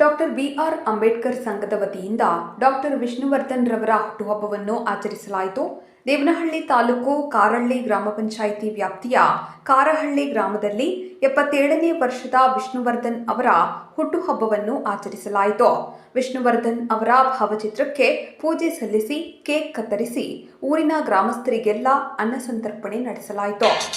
Doctor B R Ambedkar ಸಂಘದ ವತಿಯಿಂದ doctor Vishnuvardhan ರವರ ಹುಟ್ಟುಹಬ್ಬವನ್ನು ಆಚರಿಸಲಾಯಿತು. ದೇವನಹಳ್ಳಿ ತಾಲೂಕು ಕಾರಹಳ್ಳಿ ಗ್ರಾಮ ಪಂಚಾಯಿತಿ ವ್ಯಾಪ್ತಿಯ ಕಾರಹಳ್ಳಿ ಗ್ರಾಮದಲ್ಲಿ ಎಪ್ಪತ್ತೇಳನೇ ವರ್ಷದ ವಿಷ್ಣುವರ್ಧನ್ ಅವರ ಹುಟ್ಟುಹಬ್ಬವನ್ನು ಆಚರಿಸಲಾಯಿತು. ವಿಷ್ಣುವರ್ಧನ್ ಅವರ ಭಾವಚಿತ್ರಕ್ಕೆ ಪೂಜೆ ಸಲ್ಲಿಸಿ, ಕೇಕ್ ಕತ್ತರಿಸಿ, ಊರಿನ ಗ್ರಾಮಸ್ಥರಿಗೆಲ್ಲ ಅನ್ನಸಂತರ್ಪಣೆ ನಡೆಸಲಾಯಿತು.